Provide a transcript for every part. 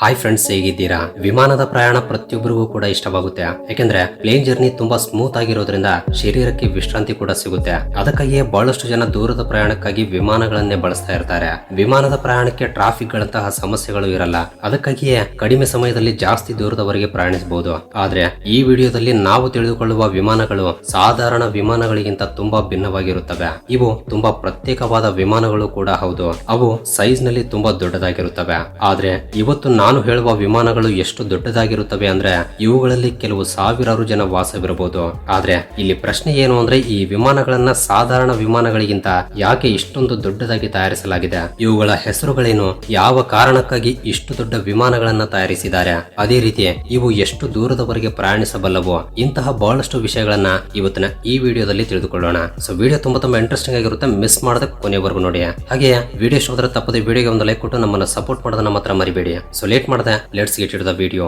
Hi friends ಹೇಗಿದ್ದೀರಾ? ವಿಮಾನದ ಪ್ರಯಾಣ ಪ್ರತಿಯೊಬ್ಬರಿಗೂ ಕೂಡ ಇಷ್ಟವಾಗುತ್ತೆ. ಯಾಕೆಂದ್ರೆ ಪ್ಲೇನ್ ಜರ್ನಿ ತುಂಬಾ ಸ್ಮೂತ್ ಆಗಿರೋದ್ರಿಂದ ಶರೀರಕ್ಕೆ ವಿಶ್ರಾಂತಿ ಕೂಡ ಸಿಗುತ್ತೆ. ಅದಕ್ಕಾಗಿಯೇ ಬಹಳಷ್ಟು ಜನ ದೂರದ ಪ್ರಯಾಣಕ್ಕಾಗಿ ವಿಮಾನಗಳನ್ನೇ ಬಳಸ್ತಾ ಇರ್ತಾರೆ. ವಿಮಾನದ ಪ್ರಯಾಣಕ್ಕೆ ಟ್ರಾಫಿಕ್ ಗಳಂತಹ ಸಮಸ್ಯೆಗಳು ಇರಲ್ಲ. ಅದಕ್ಕಾಗಿಯೇ ಕಡಿಮೆ ಸಮಯದಲ್ಲಿ ಜಾಸ್ತಿ ದೂರದವರೆಗೆ ಪ್ರಯಾಣಿಸಬಹುದು. ಆದ್ರೆ, ಈ ವಿಡಿಯೋದಲ್ಲಿ ನಾವು ತಿಳಿದುಕೊಳ್ಳುವ ವಿಮಾನಗಳು ಸಾಧಾರಣ ವಿಮಾನಗಳಿಗಿಂತ ತುಂಬಾ ಭಿನ್ನವಾಗಿರುತ್ತವೆ. ಇವು ತುಂಬಾ ಪ್ರತ್ಯೇಕವಾದ ವಿಮಾನಗಳು ಕೂಡ ಹೌದು. ಅವು ಸೈಜ್ನಲ್ಲಿ ತುಂಬಾ ದೊಡ್ಡದಾಗಿರುತ್ತವೆ. ಆದ್ರೆ, ಇವತ್ತು ನಾನು ಹೇಳುವ ವಿಮಾನಗಳು ಎಷ್ಟು ದೊಡ್ಡದಾಗಿರುತ್ತವೆ ಅಂದ್ರೆ ಇವುಗಳಲ್ಲಿ ಕೆಲವು ಸಾವಿರಾರು ಜನ ವಾಸವಿರಬಹುದು. ಆದ್ರೆ ಇಲ್ಲಿ ಪ್ರಶ್ನೆ ಏನು ಅಂದ್ರೆ ಈ ವಿಮಾನಗಳನ್ನ ಸಾಧಾರಣ ವಿಮಾನಗಳಿಗಿಂತ ಯಾಕೆ ಇಷ್ಟೊಂದು ದೊಡ್ಡದಾಗಿ ತಯಾರಿಸಲಾಗಿದೆ? ಇವುಗಳ ಹೆಸರುಗಳೇನು? ಯಾವ ಕಾರಣಕ್ಕಾಗಿ ಇಷ್ಟು ದೊಡ್ಡ ವಿಮಾನಗಳನ್ನ ತಯಾರಿಸಿದ್ದಾರೆ? ಅದೇ ರೀತಿ ಇವು ಎಷ್ಟು ದೂರದವರೆಗೆ ಪ್ರಯಾಣಿಸಬಲ್ಲವು? ಇಂತಹ ಬಹಳಷ್ಟು ವಿಷಯಗಳನ್ನ ಇವತ್ತಿನ ಈ ವಿಡಿಯೋದಲ್ಲಿ ತಿಳಿದುಕೊಳ್ಳೋಣ. ಸೊ ವಿಡಿಯೋ ತುಂಬಾ ತುಂಬಾ ಇಂಟ್ರೆಸ್ಟಿಂಗ್ ಆಗಿರುತ್ತೆ. ಮಿಸ್ ಮಾಡದ ಕೊನೆವರೆಗೂ ನೋಡಿ. ಹಾಗೆ ವಿಡಿಯೋ ತಪ್ಪದೆ ವಿಡಿಯೋಗೆ ಒಂದು ಲೈಕ್ ಕೊಟ್ಟು ನಮ್ಮನ್ನ ಸಪೋರ್ಟ್ ಮಾಡೋದನ್ನ ಮಾತ್ರ ಮರಿಬೇಡಿ. ಸೊ ಲೇಟ್ ಮಾಡಿದೆ. Let's get it the video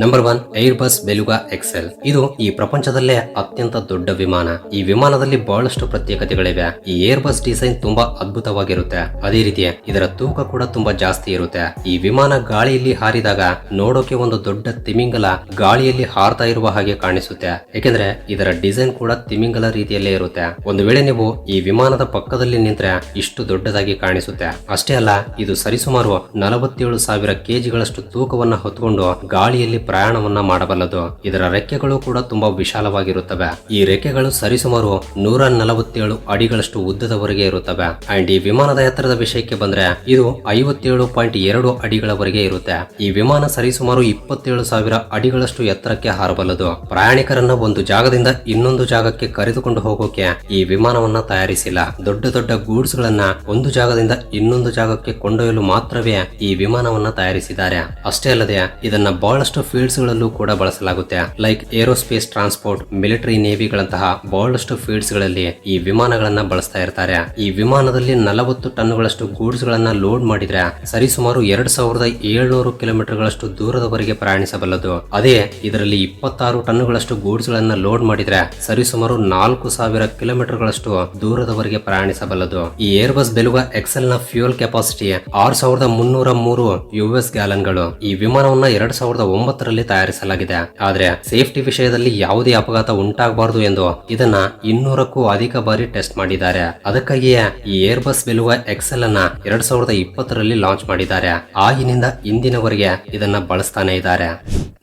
number one Airbus Beluga XL ಇದು ಈ ಪ್ರಪಂಚದಲ್ಲೇ ಅತ್ಯಂತ ದೊಡ್ಡ ವಿಮಾನ. ಈ ವಿಮಾನದಲ್ಲಿ ಬಹಳಷ್ಟು ಪ್ರತ್ಯೇಕತೆಗಳಿವೆ. ಈ ಏರ್ ಬಸ್ ಡಿಸೈನ್ ತುಂಬಾ ಅದ್ಭುತವಾಗಿರುತ್ತೆ. ಅದೇ ರೀತಿ ಇದರ ತೂಕ ಕೂಡ ತುಂಬಾ ಜಾಸ್ತಿ ಇರುತ್ತೆ. ಈ ವಿಮಾನ ಗಾಳಿಯಲ್ಲಿ ಹಾರಿದಾಗ ನೋಡೋಕೆ ಒಂದು ದೊಡ್ಡ ತಿಮಿಂಗಲ ಗಾಳಿಯಲ್ಲಿ ಹಾರ್ತಾ ಇರುವ ಹಾಗೆ ಕಾಣಿಸುತ್ತೆ. ಯಾಕೆಂದ್ರೆ ಇದರ ಡಿಸೈನ್ ಕೂಡ ತಿಮಿಂಗಲ ರೀತಿಯಲ್ಲೇ ಇರುತ್ತೆ. ಒಂದು ವೇಳೆ ನೀವು ಈ ವಿಮಾನದ ಪಕ್ಕದಲ್ಲಿ ನಿಂತ್ರೆ ಇಷ್ಟು ದೊಡ್ಡದಾಗಿ ಕಾಣಿಸುತ್ತೆ. ಅಷ್ಟೇ ಅಲ್ಲ, ಇದು ಸರಿಸುಮಾರು ನಲವತ್ತೇಳು ಸಾವಿರ ಕೆಜಿಗಳಷ್ಟು ತೂಕವನ್ನು ಹೊತ್ಕೊಂಡು ಗಾಳಿಯಲ್ಲಿ ಪ್ರಯಾಣವನ್ನ ಮಾಡಬಲ್ಲದು. ಇದರ ರೆಕ್ಕೆಗಳು ಕೂಡ ತುಂಬಾ ವಿಶಾಲವಾಗಿರುತ್ತವೆ. ಈ ರೆಕ್ಕೆಗಳು ಸರಿಸುಮಾರು ನೂರ ನಲವತ್ತೇಳು ಅಡಿಗಳಷ್ಟು ಉದ್ದದವರೆಗೆ ಇರುತ್ತವೆ. ಅಂಡ್ ಈ ವಿಮಾನದ ಎತ್ತರದ ವಿಷಯಕ್ಕೆ ಬಂದ್ರೆ ಇದು ಐವತ್ತೇಳು ಪಾಯಿಂಟ್ ಎರಡು ಅಡಿಗಳವರೆಗೆ ಇರುತ್ತೆ. ಈ ವಿಮಾನ ಸರಿಸುಮಾರು ಇಪ್ಪತ್ತೇಳು ಸಾವಿರ ಅಡಿಗಳಷ್ಟು ಎತ್ತರಕ್ಕೆ ಹಾರಬಲ್ಲದು. ಪ್ರಯಾಣಿಕರನ್ನ ಒಂದು ಜಾಗದಿಂದ ಇನ್ನೊಂದು ಜಾಗಕ್ಕೆ ಕರೆದುಕೊಂಡು ಹೋಗೋಕೆ ಈ ವಿಮಾನವನ್ನ ತಯಾರಿಸಿಲ್ಲ. ದೊಡ್ಡ ದೊಡ್ಡ ಗೂಡ್ಸ್ ಗಳನ್ನ ಒಂದು ಜಾಗದಿಂದ ಇನ್ನೊಂದು ಜಾಗಕ್ಕೆ ಕೊಂಡೊಯ್ಯಲು ಮಾತ್ರವೇ ಈ ವಿಮಾನವನ್ನ ತಯಾರಿಸಿದ್ದಾರೆ. ಅಷ್ಟೇ ಅಲ್ಲದೆ ಇದನ್ನ ಬಹಳಷ್ಟು ಫೀಲ್ಡ್ಸ್ ಗಳಲ್ಲೂ ಕೂಡ ಬಳಸಲಾಗುತ್ತೆ. ಲೈಕ್ ಏರೋಸ್ಪೇಸ್ ಟ್ರಾನ್ಸ್ಪೋರ್ಟ್, ಮಿಲಿಟರಿ ನೇವಿಗಳಂತಹ ಬಹಳಷ್ಟು ಫೀಲ್ಡ್ಸ್ಗಳಲ್ಲಿ ಈ ವಿಮಾನಗಳನ್ನ ಬಳಸ್ತಾ ಇರ್ತಾರೆ. ಈ ವಿಮಾನದಲ್ಲಿ ನಲವತ್ತು ಟನ್ಗಳಷ್ಟು ಗೂಡ್ಸ್ ಗಳನ್ನ ಲೋಡ್ ಮಾಡಿದ್ರೆ ಸರಿಸುಮಾರು ಎರಡ್ ಸಾವಿರದ ಏಳ್ನೂರು ಕಿಲೋಮೀಟರ್ ಗಳಷ್ಟು ದೂರದವರೆಗೆ ಪ್ರಯಾಣಿಸಬಲ್ಲದು. ಅದೇ ಇದರಲ್ಲಿ ಇಪ್ಪತ್ತಾರು ಟನ್ಗಳಷ್ಟು ಗೂಡ್ಸ್ ಗಳನ್ನ ಲೋಡ್ ಮಾಡಿದ್ರೆ ಸರಿಸುಮಾರು ನಾಲ್ಕು ಸಾವಿರ ಕಿಲೋಮೀಟರ್ ಗಳಷ್ಟು ದೂರದವರೆಗೆ ಪ್ರಯಾಣಿಸಬಲ್ಲದು. ಈ ಏರ್ ಬಸ್ ಬೆಲುಗ ಎಕ್ಸೆಲ್ನ ಫ್ಯೂಯಲ್ ಕೆಪಾಸಿಟಿ ಆರ್ ಸಾವಿರದ ಮುನ್ನೂರ ಮೂರು ಯುಎಸ್ ಗ್ಯಾಲನ್ಗಳು. ಈ ವಿಮಾನವನ್ನ ಎರಡ್ ಸಾವಿರದ ಒಂಬತ್ತರಲ್ಲಿ ತಯಾರಿಸಲಾಗಿದೆ. ಆದ್ರೆ ಸೇಫ್ಟಿ ವಿಷಯದಲ್ಲಿ ಯಾವುದೇ ಅಪಘಾತ ಉಂಟಾಗಬಾರದು ಎಂದು ಇದನ್ನ ಇನ್ನೂರಕ್ಕೂ ಅಧಿಕ ಬಾರಿ ಟೆಸ್ಟ್ ಮಾಡಿದ್ದಾರೆ. ಅದಕ್ಕಾಗಿಯೇ ಈ ಏರ್ ಬಸ್ ಬೆಲುವ ಎಕ್ಸೆಲ್ ಅನ್ನ ಎರಡ್ ಸಾವಿರದ ಇಪ್ಪತ್ತರಲ್ಲಿ ಲಾಂಚ್ ಮಾಡಿದ್ದಾರೆ. ಆಗಿನಿಂದ ಇಂದಿನವರೆಗೆ ಇದನ್ನ ಬಳಸ್ತಾನೆ ಇದ್ದಾರೆ.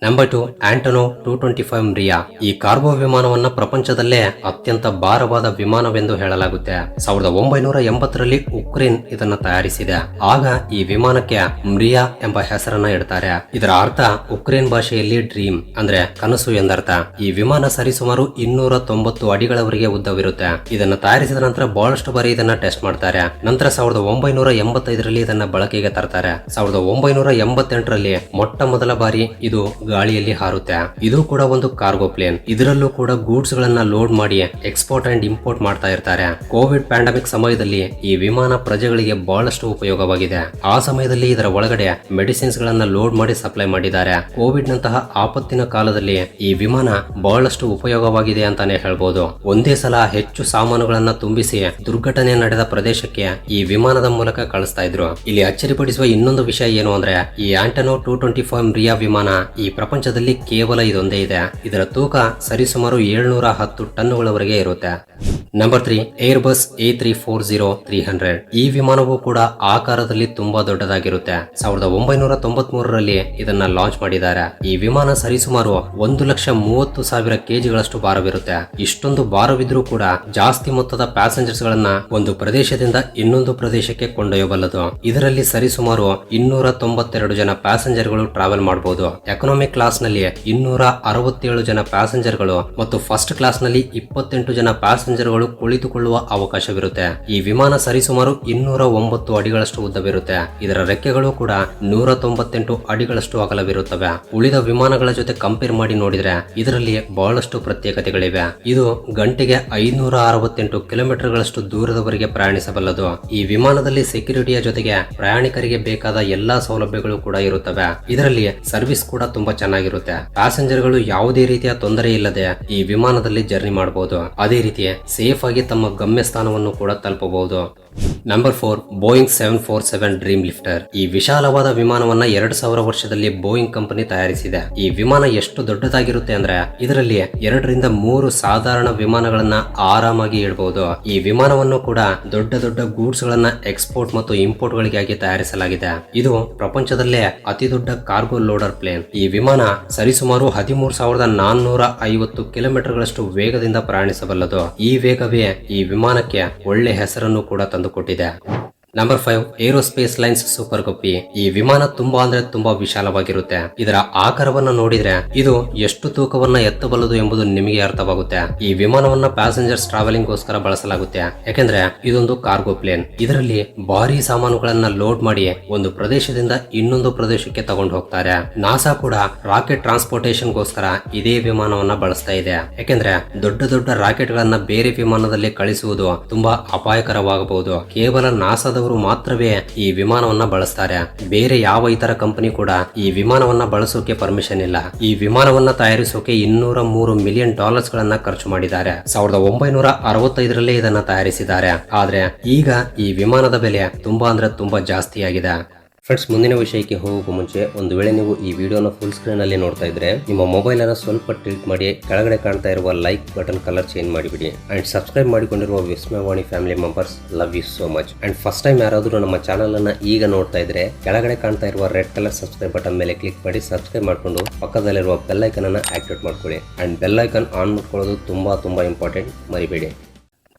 Number two, Antonov two twenty five Mriya ಈ ಕಾರ್ಗೋ ವಿಮಾನವನ್ನ ಪ್ರಪಂಚದಲ್ಲೇ ಅತ್ಯಂತ ಭಾರವಾದ ವಿಮಾನವೆಂದು ಹೇಳಲಾಗುತ್ತೆ. ಸಾವಿರದ ಒಂಬೈನೂರ ಎಂಬತ್ತರಲ್ಲಿ ಉಕ್ರೇನ್ ಇದನ್ನ ತಯಾರಿಸಿದೆ. ಆಗ ಈ ವಿಮಾನಕ್ಕೆ ಮ್ರಿಯಾ ಎಂಬ ಹೆಸರನ್ನ ಇಡ್ತಾರೆ. ಇದರ ಅರ್ಥ ಉಕ್ರೇನ್ ಭಾಷೆಯಲ್ಲಿ ಡ್ರೀಮ್, ಅಂದ್ರೆ ಕನಸು ಎಂದರ್ಥ. ಈ ವಿಮಾನ ಸರಿಸುಮಾರು ಇನ್ನೂರ ತೊಂಬತ್ತು ಅಡಿಗಳವರೆಗೆ ಉದ್ದವಿರುತ್ತೆ. ಇದನ್ನ ತಯಾರಿಸಿದ ನಂತರ ಬಹಳಷ್ಟು ಬಾರಿ ಇದನ್ನ ಟೆಸ್ಟ್ ಮಾಡ್ತಾರೆ. ನಂತರ ಸಾವಿರದ ಒಂಬೈನೂರ ಎಂಬತ್ತೈದರಲ್ಲಿ ಇದನ್ನ ಬಳಕೆಗೆ ತರ್ತಾರೆ. ಸಾವಿರದ ಒಂಬೈನೂರ ಎಂಬತ್ತೆಂಟರಲ್ಲಿ ಮೊಟ್ಟ ಮೊದಲ ಬಾರಿ ಇದು ಗಾಳಿಯಲ್ಲಿ ಹಾರುತ್ತೆ. ಇದು ಕೂಡ ಒಂದು ಕಾರ್ಗೋ ಪ್ಲೇನ್. ಇದರಲ್ಲೂ ಕೂಡ ಗೂಡ್ಸ್ ಗಳನ್ನ ಲೋಡ್ ಮಾಡಿ ಎಕ್ಸ್ಪೋರ್ಟ್ ಅಂಡ್ ಇಂಪೋರ್ಟ್ ಮಾಡ್ತಾ ಇರ್ತಾರೆ. ಕೋವಿಡ್ ಪ್ಯಾಂಡಮಿಕ್ ಸಮಯದಲ್ಲಿ ಈ ವಿಮಾನ ಪ್ರಜೆಗಳಿಗೆ ಬಹಳಷ್ಟು ಉಪಯೋಗವಾಗಿದೆ. ಆ ಸಮಯದಲ್ಲಿ ಇದರ ಒಳಗಡೆ ಮೆಡಿಸಿನ್ಸ್ ಗಳನ್ನ ಲೋಡ್ ಮಾಡಿ ಸಪ್ಲೈ ಮಾಡಿದ್ದಾರೆ. ಕೋವಿಡ್ ನಂತಹ ಆಪತ್ತಿನ ಕಾಲದಲ್ಲಿ ಈ ವಿಮಾನ ಬಹಳಷ್ಟು ಉಪಯೋಗವಾಗಿದೆ ಅಂತಾನೆ ಹೇಳ್ಬೋದು. ಒಂದೇ ಸಲ ಹೆಚ್ಚು ಸಾಮಾನುಗಳನ್ನ ತುಂಬಿಸಿ ದುರ್ಘಟನೆ ನಡೆದ ಪ್ರದೇಶಕ್ಕೆ ಈ ವಿಮಾನದ ಮೂಲಕ ಕಳಿಸ್ತಾ ಇದ್ರು. ಇಲ್ಲಿ ಅಚ್ಚರಿಪಡಿಸುವ ಇನ್ನೊಂದು ವಿಷಯ ಏನು ಅಂದ್ರೆ, ಈ Antonov two twenty five Mriya ವಿಮಾನ ಈ ಪ್ರಪಂಚದಲ್ಲಿ ಕೇವಲ ಇದೊಂದೇ ಇದೆ. ಇದರ ತೂಕ ಸರಿಸುಮಾರು ಏಳ್ನೂರ ಹತ್ತು ಟನ್ನುಗಳವರೆಗೆ ಇರುತ್ತೆ. Number three Airbus A three four zero three hundred ಈ ವಿಮಾನವು ಕೂಡ ಆಕಾರದಲ್ಲಿ ತುಂಬಾ ದೊಡ್ಡದಾಗಿರುತ್ತೆ. ಸಾವಿರದ ಒಂಬೈನೂರ ತೊಂಬತ್ ಮೂರರಲ್ಲಿ ಇದನ್ನ ಲಾಂಚ್ ಮಾಡಿದ್ದಾರೆ. ಈ ವಿಮಾನ ಸರಿಸುಮಾರು ಒಂದು ಲಕ್ಷ ಮೂವತ್ತು ಸಾವಿರ ಕೆಜಿಗಳಷ್ಟು ಭಾರವಿರುತ್ತೆ. ಇಷ್ಟೊಂದು ಭಾರವಿದ್ರೂ ಕೂಡ ಜಾಸ್ತಿ ಮೊತ್ತದ ಪ್ಯಾಸೆಂಜರ್ಸ್ ಗಳನ್ನ ಒಂದು ಪ್ರದೇಶದಿಂದ ಇನ್ನೊಂದು ಪ್ರದೇಶಕ್ಕೆ ಕೊಂಡೊಯ್ಯಬಲ್ಲದು. ಇದರಲ್ಲಿ ಸರಿಸುಮಾರು ಇನ್ನೂರ ತೊಂಬತ್ತೆರಡು ಜನ ಪ್ಯಾಸೆಂಜರ್ಗಳು ಟ್ರಾವೆಲ್ ಮಾಡಬಹುದು ಎಕನಾಮಿ ಕ್ಲಾಸ್ನಲ್ಲಿ ಇನ್ನೂರ ಅರವತ್ತೇಳು ಜನ ಪ್ಯಾಸೆಂಜರ್ಗಳು ಮತ್ತು ಫಸ್ಟ್ ಕ್ಲಾಸ್ನಲ್ಲಿ ಇಪ್ಪತ್ತೆಂಟು ಜನ ಪ್ಯಾಸೆಂಜರ್ಗಳು ಕುಳಿತುಕೊಳ್ಳುವ ಅವಕಾಶವಿರುತ್ತೆ. ಈ ವಿಮಾನ ಸರಿಸುಮಾರು ಇನ್ನೂರ ಒಂಬತ್ತು ಅಡಿಗಳಷ್ಟು ಉದ್ದವಿರುತ್ತೆ. ಇದರ ರೆಕ್ಕೆಗಳು ಕೂಡ ನೂರ ತೊಂಬತ್ತೆಂಟು ಅಡಿಗಳಷ್ಟು ಅಗಲವಿರುತ್ತವೆ. ಉಳಿದ ವಿಮಾನಗಳ ಜೊತೆ ಕಂಪೇರ್ ಮಾಡಿ ನೋಡಿದ್ರೆ ಇದರಲ್ಲಿ ಬಹಳಷ್ಟು ಪ್ರತ್ಯೇಕತೆಗಳಿವೆ. ಇದು ಗಂಟೆಗೆ ಐನೂರ ಅರವತ್ತೆಂಟು ಕಿಲೋಮೀಟರ್ಗಳಷ್ಟು ದೂರದವರೆಗೆ ಪ್ರಯಾಣಿಸಬಲ್ಲದು. ಈ ವಿಮಾನದಲ್ಲಿ ಸೆಕ್ಯೂರಿಟಿಯ ಜೊತೆಗೆ ಪ್ರಯಾಣಿಕರಿಗೆ ಬೇಕಾದ ಎಲ್ಲಾ ಸೌಲಭ್ಯಗಳು ಕೂಡ ಇರುತ್ತವೆ. ಇದರಲ್ಲಿ ಸರ್ವಿಸ್ ಕೂಡ ತುಂಬಾ ಚೆನ್ನಾಗಿರುತ್ತೆ. ಪ್ಯಾಸೆಂಜರ್ಗಳು ಯಾವುದೇ ರೀತಿಯ ತೊಂದರೆ ಇಲ್ಲದೆ ಈ ವಿಮಾನದಲ್ಲಿ ಜರ್ನಿ ಮಾಡಬಹುದು ಅದೇ ರೀತಿ ಸೇಫ್ ಆಗಿ ತಮ್ಮ ಗಮ್ಯಸ್ಥಾನವನ್ನು ಕೂಡ ತಲುಪಬಹುದು. Number four Boeing seven four seven Dreamlifter ಈ ವಿಶಾಲವಾದ ವಿಮಾನವನ್ನ ಎರಡ್ ಸಾವಿರ ವರ್ಷದಲ್ಲಿ ಬೋಯಿಂಗ್ ಕಂಪನಿ ತಯಾರಿಸಿದೆ. ಈ ವಿಮಾನ ಎಷ್ಟು ದೊಡ್ಡದಾಗಿರುತ್ತೆ ಅಂದ್ರೆ ಇದರಲ್ಲಿ ಎರಡರಿಂದ ಮೂರು ಸಾಧಾರಣ ವಿಮಾನಗಳನ್ನ ಆರಾಮಾಗಿ ಇಡಬಹುದು ಈ ವಿಮಾನವನ್ನು ಕೂಡ ದೊಡ್ಡ ದೊಡ್ಡ ಗೂಡ್ಸ್ ಗಳನ್ನ ಎಕ್ಸ್ಪೋರ್ಟ್ ಮತ್ತು ಇಂಪೋರ್ಟ್ ಗಳಿಗಾಗಿ ತಯಾರಿಸಲಾಗಿದೆ. ಇದು ಪ್ರಪಂಚದಲ್ಲೇ ಅತಿ ದೊಡ್ಡ ಕಾರ್ಗೋ ಲೋಡರ್ ಪ್ಲೇನ್ ಈ ವಿಮಾನ ಸರಿಸುಮಾರು ಹದಿಮೂರು ಸಾವಿರದ ನಾನ್ನೂರ ಐವತ್ತು ಕಿಲೋಮೀಟರ್ಗಳಷ್ಟು ವೇಗದಿಂದ ಪ್ರಯಾಣಿಸಬಲ್ಲದು. ಈ ವೇಗವೇ ಈ ವಿಮಾನಕ್ಕೆ ಒಳ್ಳೆ ಹೆಸರನ್ನು ಕೂಡ ತಂದುಕೊಟ್ಟಿದೆ number five aerospace lines super guppy ಈ ವಿಮಾನ ತುಂಬಾ ಅಂದ್ರೆ ತುಂಬಾ ವಿಶಾಲವಾಗಿರುತ್ತೆ. ಇದರ ಆಕಾರವನ್ನ ನೋಡಿದ್ರೆ ಇದು ಎಷ್ಟು ತೂಕವನ್ನ ಎತ್ತಬಲ್ಲದು ಎಂಬುದು ನಿಮಗೆ ಅರ್ಥವಾಗುತ್ತೆ. ಈ ವಿಮಾನವನ್ನ ಪ್ಯಾಸೆಂಜರ್ಸ್ ಟ್ರಾವೆಲಿಂಗ್ ಗೋಸ್ಕರ ಬಳಸಲಾಗುತ್ತೆ. ಯಾಕೆಂದ್ರೆ ಇದೊಂದು ಕಾರ್ಗೋ ಪ್ಲೇನ್ ಇದರಲ್ಲಿ ಭಾರಿ ಸಾಮಾನುಗಳನ್ನ ಲೋಡ್ ಮಾಡಿ ಒಂದು ಪ್ರದೇಶದಿಂದ ಇನ್ನೊಂದು ಪ್ರದೇಶಕ್ಕೆ ತಗೊಂಡು ಹೋಗ್ತಾರೆ. ನಾಸಾ ಕೂಡ ರಾಕೆಟ್ ಟ್ರಾನ್ಸ್ಪೋರ್ಟೇಷನ್ ಗೋಸ್ಕರ ಇದೇ ವಿಮಾನವನ್ನ ಬಳಸ್ತಾ ಇದೆ. ಯಾಕೆಂದ್ರೆ ದೊಡ್ಡ ದೊಡ್ಡ ರಾಕೆಟ್ ಗಳನ್ನ ಬೇರೆ ವಿಮಾನದಲ್ಲಿ ಕಳಿಸುವುದು ತುಂಬಾ ಅಪಾಯಕರವಾಗಬಹುದು. ಕೇವಲ ನಾಸಾದವರು ಮಾತ್ರವೇ ಈ ವಿಮಾನವನ್ನ ಬಳಸ್ತಾರೆ. ಬೇರೆ ಯಾವ ಇತರ ಕಂಪನಿ ಕೂಡ ಈ ವಿಮಾನವನ್ನ ಬಳಸೋಕೆ ಪರ್ಮಿಷನ್ ಇಲ್ಲ. ಈ ವಿಮಾನವನ್ನ ತಯಾರಿಸೋಕೆ ಇನ್ನೂರ ಮೂರು ಮಿಲಿಯನ್ ಡಾಲರ್ಸ್ ಗಳನ್ನ ಖರ್ಚು ಮಾಡಿದ್ದಾರೆ. ಸಾವಿರದ ಒಂಬೈನೂರ ಅರವತ್ತೈದರಲ್ಲೇ ಇದನ್ನ ತಯಾರಿಸಿದ್ದಾರೆ. ಆದ್ರೆ ಈಗ ಈ ವಿಮಾನದ ಬೆಲೆ ತುಂಬಾ ಅಂದ್ರೆ ತುಂಬಾ ಜಾಸ್ತಿ ಆಗಿದೆ ಫ್ರೆಂಡ್ಸ್ ಮುಂದಿನ ವಿಷಯಕ್ಕೆ ಹೋಗೋಕ್ಕೂ ಮುಂಚೆ ಒಂದು ವೇಳೆ ನೀವು ಈ ವಿಡಿಯೋನ ಫುಲ್ ಸ್ಕ್ರೀನ್ ಅಲ್ಲಿ ನೋಡ್ತಾ ಇದ್ರೆ ನಿಮ್ಮ ಮೊಬೈಲ್ ಅನ್ನ ಸ್ವಲ್ಪ ಟಿಲ್ಟ್ ಮಾಡಿ ಕೆಳಗಡೆ ಕಾಣ್ತಾ ಇರುವ ಲೈಕ್ ಬಟನ್ ಕಲರ್ ಚೇಂಜ್ ಮಾಡಿಬಿಡಿ. ಅಂಡ್ ಸಬ್ಸ್ಕ್ರೈಬ್ ಮಾಡಿಕೊಂಡಿರುವ Vismayavani family members love you so much and first time ಯಾರಾದರೂ ನಮ್ಮ ಚಾನಲ್ ಅನ್ನ ಈಗ ನೋಡ್ತಾ ಇದ್ರೆ ಕೆಳಗಡೆ ಕಾಣ್ತಾ ಇರುವ ರೆಡ್ ಕಲರ್ ಸಬ್ಸ್ಕ್ರೈಬ್ ಬಟನ್ ಮೇಲೆ ಕ್ಲಿಕ್ ಮಾಡಿ ಸಬ್ಸ್ಕ್ರೈಬ್ ಮಾಡ್ಕೊಂಡು ಪಕ್ಕದಲ್ಲಿರುವ ಬೆಲ್ ಐಕನ್ ಅನ್ನ ಆಕ್ಟಿವೇಟ್ ಮಾಡ್ಕೊಳ್ಳಿ. ಅಂಡ್ ಬೆಲ್ ಐಕನ್ ಆನ್ ಮಾಡ್ಕೊಳ್ಳೋದು ತುಂಬಾ ತುಂಬಾ ಇಂಪಾರ್ಟೆಂಟ್ ಮರಿಬೇಡಿ.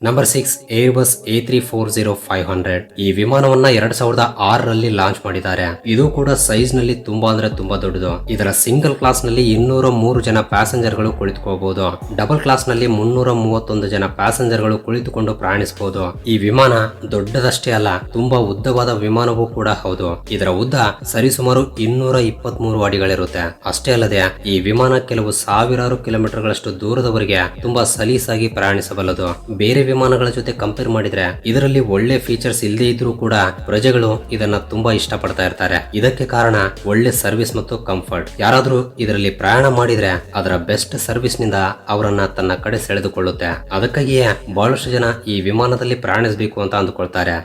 Number six Airbus A three four zero five hundred ಈ ವಿಮಾನವನ್ನ ಎರಡ್ ಸಾವಿರದ ಆರರಲ್ಲಿ ಲಾಂಚ್ ಮಾಡಿದ್ದಾರೆ. ಇದು ಕೂಡ ಸೈಜ್ನಲ್ಲಿ ತುಂಬಾ ಅಂದ್ರೆ ತುಂಬಾ ದೊಡ್ಡದು. ಇದರ ಸಿಂಗಲ್ ಕ್ಲಾಸ್ನಲ್ಲಿ ಇನ್ನೂರ ಮೂರು ಜನ ಪ್ಯಾಸೆಂಜರ್ಗಳು ಕುಳಿತುಕೋಬಹುದು ಡಬಲ್ ಕ್ಲಾಸ್ನಲ್ಲಿ ಮುನ್ನೂರ ಮೂವತ್ತೊಂದು ಜನ ಪ್ಯಾಸೆಂಜರ್ಗಳು ಕುಳಿತುಕೊಂಡು ಪ್ರಯಾಣಿಸಬಹುದು. ಈ ವಿಮಾನ ದೊಡ್ಡದಷ್ಟೇ ಅಲ್ಲ, ತುಂಬಾ ಉದ್ದವಾದ ವಿಮಾನವೂ ಕೂಡ ಹೌದು. ಇದರ ಉದ್ದ ಸರಿಸುಮಾರು ಇನ್ನೂರ ಇಪ್ಪತ್ತ್ ಮೂರು ಅಡಿಗಳಿರುತ್ತೆ. ಅಷ್ಟೇ ಅಲ್ಲದೆ, ಈ ವಿಮಾನ ಕೆಲವು ಸಾವಿರಾರು ಕಿಲೋಮೀಟರ್ಗಳಷ್ಟು ದೂರದವರೆಗೆ ತುಂಬಾ ಸಲೀಸಾಗಿ ಪ್ರಯಾಣಿಸಬಲ್ಲದು. ಬೇರೆ ವಿಮಾನಗಳ ಜೊತೆ ಕಂಪೇರ್ ಮಾಡಿದ್ರೆ ಇದರಲ್ಲಿ ಒಳ್ಳೆ ಫೀಚರ್ಸ್ ಇಲ್ಲದೆ ಇದ್ರೂ ಕೂಡ ಪ್ರಜೆಗಳು ಇದನ್ನ ತುಂಬಾ ಇಷ್ಟಪಡ್ತಾ ಇರ್ತಾರೆ. ಇದಕ್ಕೆ ಕಾರಣ ಒಳ್ಳೆ ಸರ್ವಿಸ್ ಮತ್ತು ಕಂಫರ್ಟ್ ಯಾರಾದ್ರೂ ಇದರಲ್ಲಿ ಪ್ರಯಾಣ ಮಾಡಿದ್ರೆ ಅದರ ಬೆಸ್ಟ್ ಸರ್ವಿಸ್ನಿಂದ ಅವರನ್ನ ತನ್ನ ಕಡೆ ಸೆಳೆದುಕೊಳ್ಳುತ್ತೆ. ಅದಕ್ಕಾಗಿಯೇ ಬಹಳಷ್ಟು ಜನ ಈ ವಿಮಾನದಲ್ಲಿ ಪ್ರಯಾಣಿಸಬೇಕು ಅಂತ ಅಂದುಕೊಳ್ತಾರೆ.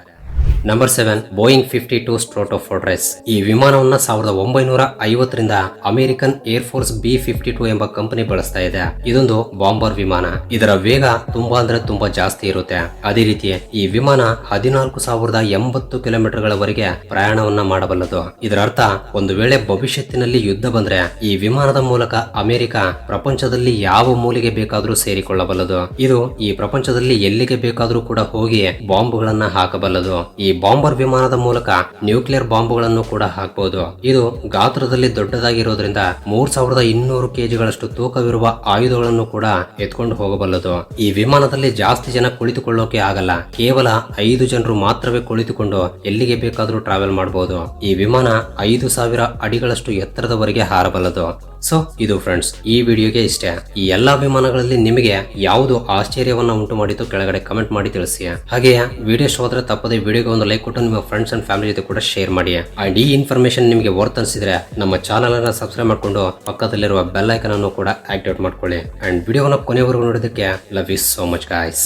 Number seven Boeing fifty two Stratofortress ಈ ವಿಮಾನವನ್ನ ಸಾವಿರದ ಒಂಬೈನೂರ ಐವತ್ತರಿಂದ American air force B fifty two ಎಂಬ ಕಂಪನಿ ಬಳಸ್ತಾ ಇದೆ. ಇದೊಂದು ಬಾಂಬರ್ ವಿಮಾನ. ಇದರ ವೇಗ ತುಂಬಾ ಅಂದ್ರೆ ತುಂಬಾ ಜಾಸ್ತಿ ಇರುತ್ತೆ. ಅದೇ ರೀತಿ ಈ ವಿಮಾನ ಹದಿನಾಲ್ಕು ಸಾವಿರದ ಎಂಬತ್ತು ಕಿಲೋಮೀಟರ್ಗಳವರೆಗೆ ಪ್ರಯಾಣವನ್ನ ಮಾಡಬಲ್ಲದು. ಇದರ ಅರ್ಥ, ಒಂದು ವೇಳೆ ಭವಿಷ್ಯತ್ತಿನಲ್ಲಿ ಯುದ್ಧ ಬಂದ್ರೆ ಈ ವಿಮಾನದ ಮೂಲಕ ಅಮೆರಿಕ ಪ್ರಪಂಚದಲ್ಲಿ ಯಾವ ಮೂಲೆಗೆ ಬೇಕಾದರೂ ಸೇರಿಕೊಳ್ಳಬಲ್ಲದು. ಇದು ಈ ಪ್ರಪಂಚದಲ್ಲಿ ಎಲ್ಲಿಗೆ ಬೇಕಾದರೂ ಕೂಡ ಹೋಗಿ ಬಾಂಬ್ಗಳನ್ನ ಹಾಕಬಲ್ಲದು. ಈ ಬಾಂಬರ್ ವಿಮಾನದ ಮೂಲಕ ನ್ಯೂಕ್ಲಿಯರ್ ಬಾಂಬ್ಗಳನ್ನು ಕೂಡ ಹಾಕಬಹುದು ಇದು ಗಾತ್ರದಲ್ಲಿ ದೊಡ್ಡದಾಗಿರೋದ್ರಿಂದ ಮೂರ್ ಸಾವಿರದ ಇನ್ನೂರು ಕೆಜಿಗಳಷ್ಟು ತೂಕವಿರುವ ಆಯುಧಗಳನ್ನು ಕೂಡ ಎತ್ಕೊಂಡು ಹೋಗಬಲ್ಲದು. ಈ ವಿಮಾನದಲ್ಲಿ ಜಾಸ್ತಿ ಜನ ಕುಳಿತುಕೊಳ್ಳೋಕೆ ಆಗಲ್ಲ. ಕೇವಲ ಐದು ಜನರು ಮಾತ್ರವೇ ಕುಳಿತುಕೊಂಡು ಎಲ್ಲಿಗೆ ಬೇಕಾದರೂ ಟ್ರಾವೆಲ್ ಮಾಡಬಹುದು ಈ ವಿಮಾನ ಐದು ಸಾವಿರ ಅಡಿಗಳಷ್ಟು ಎತ್ತರದವರೆಗೆ ಹಾರಬಲ್ಲದು. ಸೊ ಇದು ಫ್ರೆಂಡ್ಸ್ ಈ ವಿಡಿಯೋಗೆ ಇಷ್ಟೇ. ಈ ಎಲ್ಲಾ ವಿಮಾನಗಳಲ್ಲಿ ನಿಮಗೆ ಯಾವುದು ಆಶ್ಚರ್ಯವನ್ನ ಉಂಟು ಮಾಡಿತು ಕೆಳಗಡೆ ಕಮೆಂಟ್ ಮಾಡಿ ತಿಳಿಸಿ. ಹಾಗೆಯೇ, ವಿಡಿಯೋ ಶೋದ್ರೆ ತಪ್ಪದೆ ವಿಡಿಯೋಗೆ ಒಂದು ಲೈಕ್ ಕೊಟ್ಟು ನಿಮ್ಮ ಫ್ರೆಂಡ್ಸ್ ಅಂಡ್ ಫ್ಯಾಮಿಲಿ ಜೊತೆ ಕೂಡ ಶೇರ್ ಮಾಡಿ. ಅಂಡ್ ಈ ಇನ್ಫಾರ್ಮೇಶನ್ ನಿಮಗೆ ವರ್ತ್ ಅನ್ಸಿದ್ರೆ ನಮ್ಮ ಚಾನಲ್ ಅನ್ನ ಸಬ್ಸ್ಕ್ರೈಬ್ ಮಾಡ್ಕೊಂಡು ಪಕ್ಕದಲ್ಲಿರುವ ಬೆಲ್ ಐಕನ್ ಅನ್ನು ಕೂಡ ಆಕ್ಟಿವೇಟ್ ಮಾಡ್ಕೊಳ್ಳಿ. ಅಂಡ್ ವಿಡಿಯೋನ ಕೊನೆವರೆಗೂ ನೋಡೋದಕ್ಕೆ love you so much guys